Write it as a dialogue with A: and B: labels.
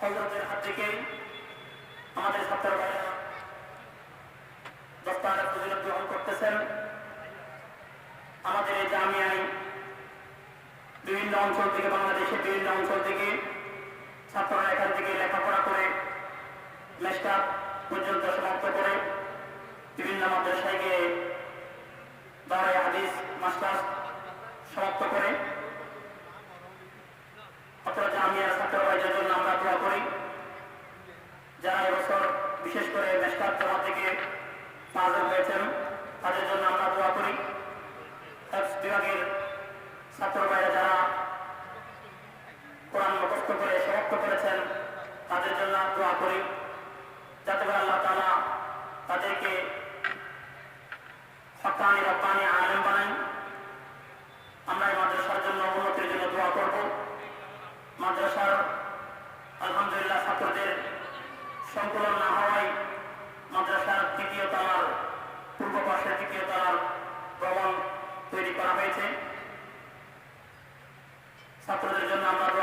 A: হজরতের হাত থেকে আমাদের ছাত্র ভাইরা দস্তানা গ্রহণ করতেছেন। আমাদের এই জামিয়ায় বিভিন্ন অঞ্চল থেকে, বাংলাদেশের বিভিন্ন অঞ্চল থেকে ছাত্ররা এখান থেকে লেখাপড়া করে লেখটা পর্যন্ত সমাপ্ত করে বিভিন্ন মাদ্রাসায় গিয়ে দাঁড়ায় হাদিস মাস্টার্স সমাপ্ত করে। está protegiendo.